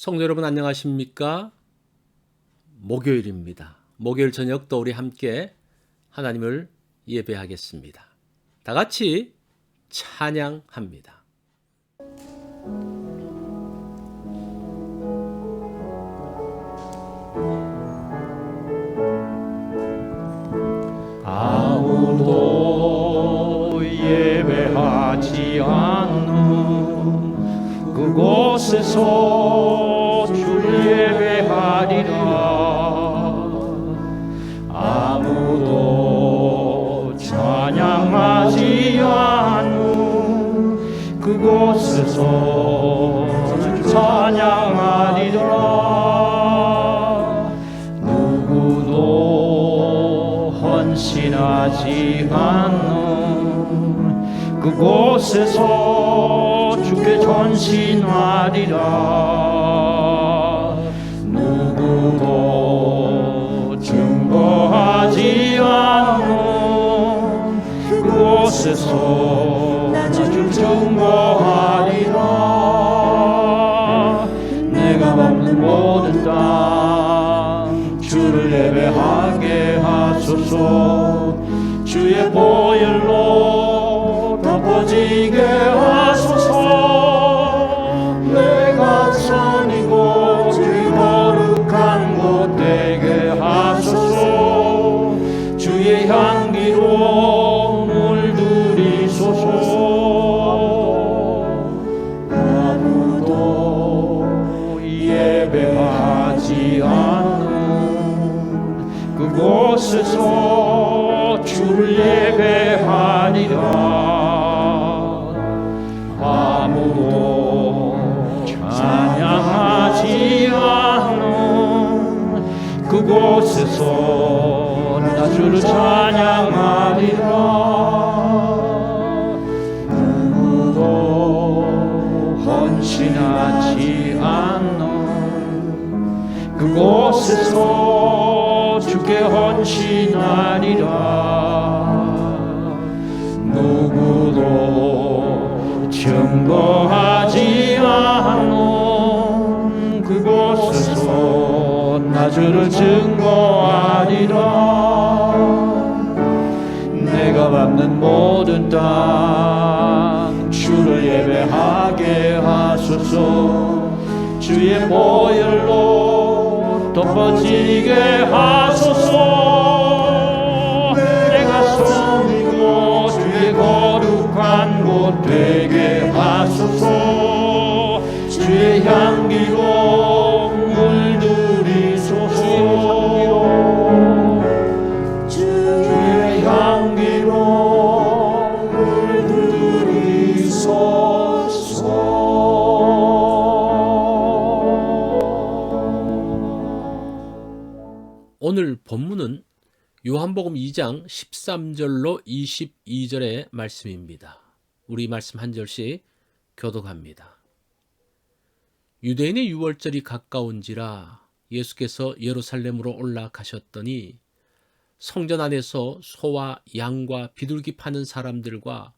성도 여러분 안녕하십니까? 목요일입니다. 목요일 저녁도 우리 함께 하나님을 예배하겠습니다. 다 같이 찬양합니다. 그곳에서 찬양하리라. 누구도 헌신하지 않는 그곳에서 주께 전신하리라. 누구도 증거하지 않는 그곳에서 그곳에서 나 주를 찬양하리라. 누구도 헌신하지 않는 그곳에서 주께 헌신하리라. 누구도 증거하지 주를 증거하리라. 내가 밟는 모든 땅 주를 예배하게 하소서. 주의 보혈로 덮어지게 하소서 요한복음 2장 13절로 22절의 말씀입니다. 우리 말씀 한 절씩 교독합니다. 유대인의 유월절이 가까운지라 예수께서 예루살렘으로 올라가셨더니 성전 안에서 소와 양과 비둘기 파는 사람들과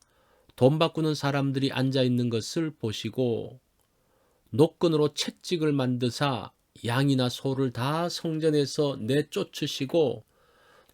돈 바꾸는 사람들이 앉아 있는 것을 보시고 노끈으로 채찍을 만드사 양이나 소를 다 성전에서 내쫓으시고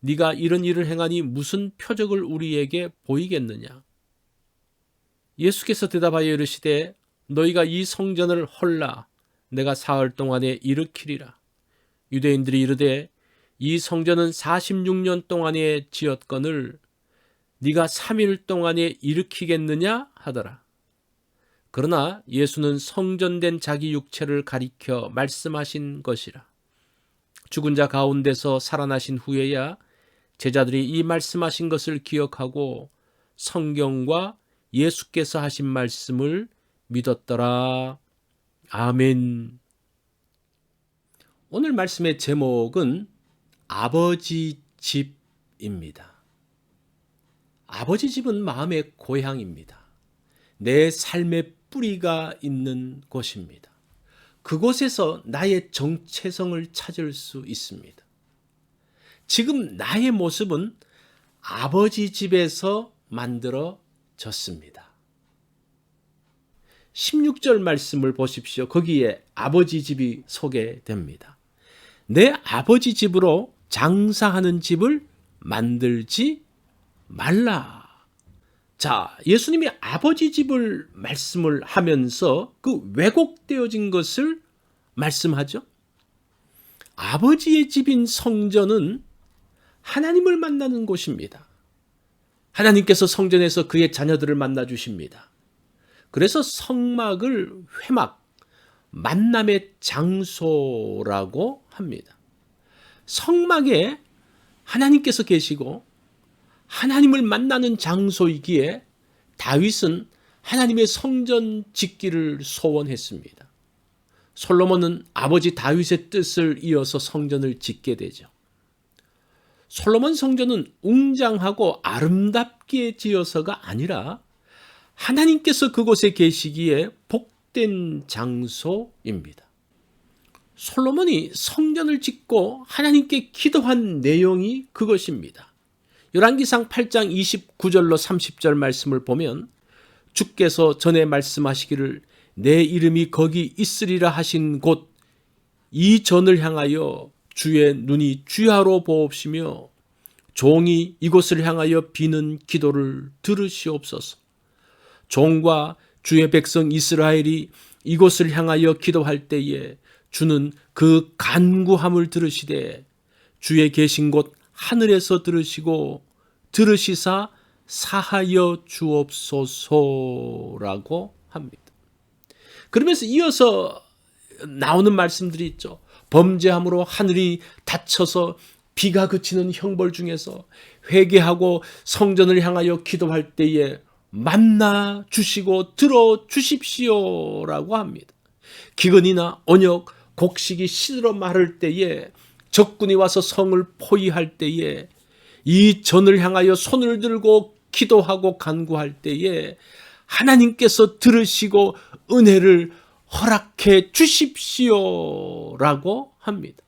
네가 이런 일을 행하니 무슨 표적을 우리에게 보이겠느냐? 예수께서 대답하여 이르시되 너희가 이 성전을 헐라 내가 사흘 동안에 일으키리라. 유대인들이 이르되 이 성전은 46년 동안에 지었거늘 네가 3일 동안에 일으키겠느냐 하더라. 그러나 예수는 성전된 자기 육체를 가리켜 말씀하신 것이라. 죽은 자 가운데서 살아나신 후에야 제자들이 이 말씀하신 것을 기억하고 성경과 예수께서 하신 말씀을 믿었더라. 아멘. 오늘 말씀의 제목은 아버지 집입니다. 아버지 집은 마음의 고향입니다. 내 삶의 뿌리가 있는 곳입니다. 그곳에서 나의 정체성을 찾을 수 있습니다. 지금 나의 모습은 아버지 집에서 만들어졌습니다. 16절 말씀을 보십시오. 거기에 아버지 집이 소개됩니다. 내 아버지 집으로 장사하는 집을 만들지 말라. 자, 예수님이 아버지 집을 말씀을 하면서 그 왜곡되어진 것을 말씀하죠. 아버지의 집인 성전은 하나님을 만나는 곳입니다. 하나님께서 성전에서 그의 자녀들을 만나 주십니다. 그래서 성막을 회막, 만남의 장소라고 합니다. 성막에 하나님께서 계시고 하나님을 만나는 장소이기에 다윗은 하나님의 성전 짓기를 소원했습니다. 솔로몬은 아버지 다윗의 뜻을 이어서 성전을 짓게 되죠. 솔로몬 성전은 웅장하고 아름답게 지어서가 아니라 하나님께서 그곳에 계시기에 복된 장소입니다. 솔로몬이 성전을 짓고 하나님께 기도한 내용이 그것입니다. 열왕기상 8장 29절로 30절 말씀을 보면 주께서 전에 말씀하시기를 내 이름이 거기 있으리라 하신 곳 이 전을 향하여 주의 눈이 주야로 보옵시며 종이 이곳을 향하여 비는 기도를 들으시옵소서. 종과 주의 백성 이스라엘이 이곳을 향하여 기도할 때에 주는 그 간구함을 들으시되 주의 계신 곳 하늘에서 들으시고 들으시사 사하여 주옵소서라고 합니다. 그러면서 이어서 나오는 말씀들이 있죠. 범죄함으로 하늘이 닫혀서 비가 그치는 형벌 중에서 회개하고 성전을 향하여 기도할 때에 만나 주시고 들어 주십시오라고 합니다. 기근이나 언역, 곡식이 시들어 마를 때에 적군이 와서 성을 포위할 때에 이 전을 향하여 손을 들고 기도하고 간구할 때에 하나님께서 들으시고 은혜를 허락해 주십시오라고 합니다.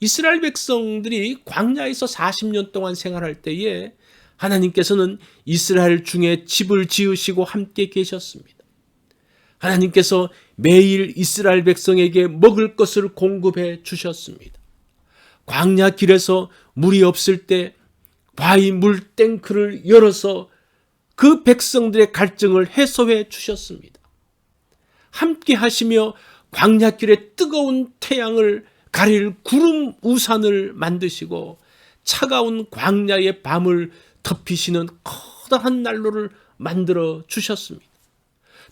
이스라엘 백성들이 광야에서 40년 동안 생활할 때에 하나님께서는 이스라엘 중에 집을 지으시고 함께 계셨습니다. 하나님께서 매일 이스라엘 백성에게 먹을 것을 공급해 주셨습니다. 광야 길에서 물이 없을 때 바위 물 탱크를 열어서 그 백성들의 갈증을 해소해 주셨습니다. 함께 하시며 광야길에 뜨거운 태양을 가릴 구름 우산을 만드시고 차가운 광야의 밤을 덮이시는 커다란 난로를 만들어 주셨습니다.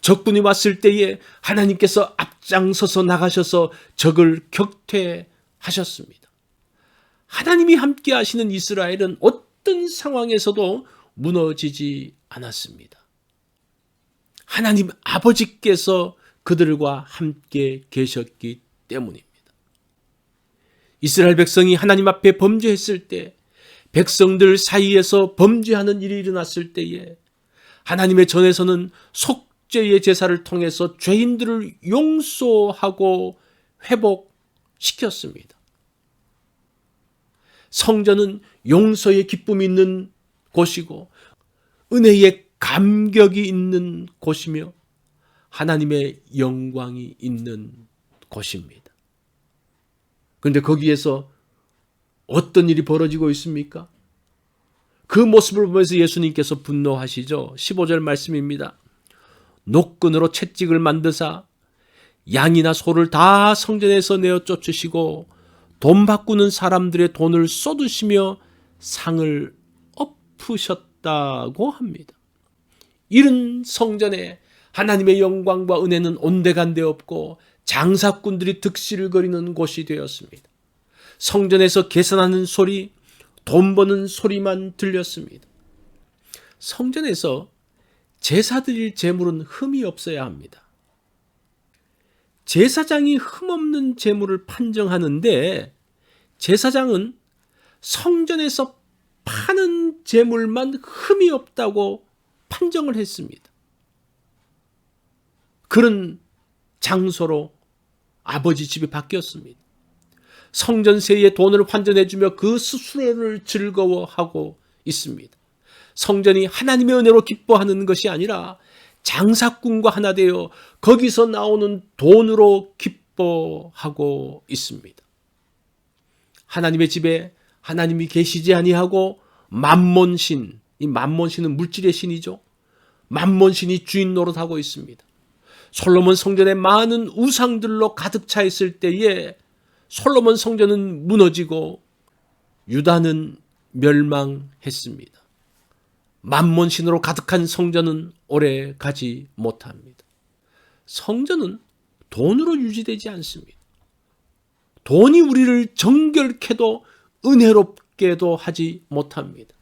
적군이 왔을 때에 하나님께서 앞장서서 나가셔서 적을 격퇴하셨습니다. 하나님이 함께 하시는 이스라엘은 어떤 상황에서도 무너지지 않았습니다. 하나님 아버지께서 그들과 함께 계셨기 때문입니다. 이스라엘 백성이 하나님 앞에 범죄했을 때 백성들 사이에서 범죄하는 일이 일어났을 때에 하나님의 전에서는 속죄의 제사를 통해서 죄인들을 용서하고 회복시켰습니다. 성전은 용서의 기쁨이 있는 곳이고 은혜의 감격이 있는 곳이며 하나님의 영광이 있는 곳입니다. 그런데 거기에서 어떤 일이 벌어지고 있습니까? 그 모습을 보면서 예수님께서 분노하시죠. 15절 말씀입니다. 노끈으로 채찍을 만드사 양이나 소를 다 성전에서 내어 쫓으시고 돈 바꾸는 사람들의 돈을 쏟으시며 상을 엎으셨다고 합니다. 이른 성전에 하나님의 영광과 은혜는 온데간데 없고 장사꾼들이 득실을 거리는 곳이 되었습니다. 성전에서 계산하는 소리, 돈 버는 소리만 들렸습니다. 성전에서 제사 드릴 재물은 흠이 없어야 합니다. 제사장이 흠 없는 재물을 판정하는데 제사장은 성전에서 파는 재물만 흠이 없다고 판정을 했습니다. 그런 장소로 아버지 집이 바뀌었습니다. 성전세의 돈을 환전해주며 그 스스로를 즐거워하고 있습니다. 성전이 하나님의 은혜로 기뻐하는 것이 아니라 장사꾼과 하나 되어 거기서 나오는 돈으로 기뻐하고 있습니다. 하나님의 집에 하나님이 계시지 아니하고 만몬신, 이 만몬신은 물질의 신이죠. 만몬신이 주인 노릇하고 있습니다. 솔로몬 성전에 많은 우상들로 가득 차 있을 때에 솔로몬 성전은 무너지고 유다는 멸망했습니다. 만몬신으로 가득한 성전은 오래 가지 못합니다. 성전은 돈으로 유지되지 않습니다. 돈이 우리를 정결케도 은혜롭게도 하지 못합니다.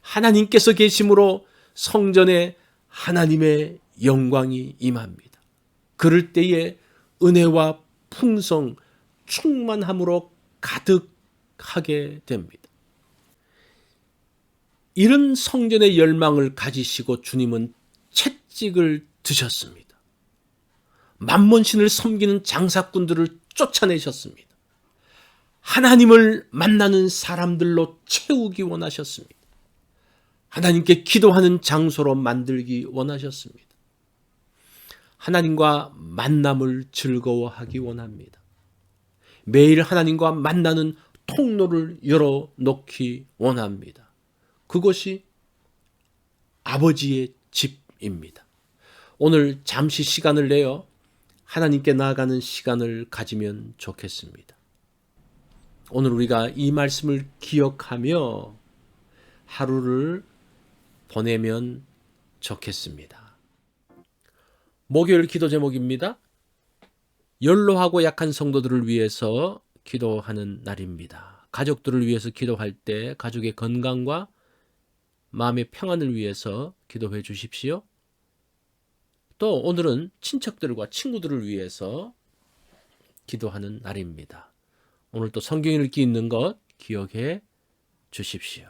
하나님께서 계심으로 성전에 하나님의 영광이 임합니다. 그럴 때에 은혜와 풍성, 충만함으로 가득하게 됩니다. 이런 성전의 열망을 가지시고 주님은 채찍을 드셨습니다. 만몬신을 섬기는 장사꾼들을 쫓아내셨습니다. 하나님을 만나는 사람들로 채우기 원하셨습니다. 하나님께 기도하는 장소로 만들기 원하셨습니다. 하나님과 만남을 즐거워하기 원합니다. 매일 하나님과 만나는 통로를 열어 놓기 원합니다. 그것이 아버지의 집입니다. 오늘 잠시 시간을 내어 하나님께 나아가는 시간을 가지면 좋겠습니다. 오늘 우리가 이 말씀을 기억하며 하루를 보내면 좋겠습니다. 목요일 기도 제목입니다. 연로하고 약한 성도들을 위해서 기도하는 날입니다. 가족들을 위해서 기도할 때 가족의 건강과 마음의 평안을 위해서 기도해 주십시오. 또 오늘은 친척들과 친구들을 위해서 기도하는 날입니다. 오늘 또 성경 읽기 있는 것 기억해 주십시오.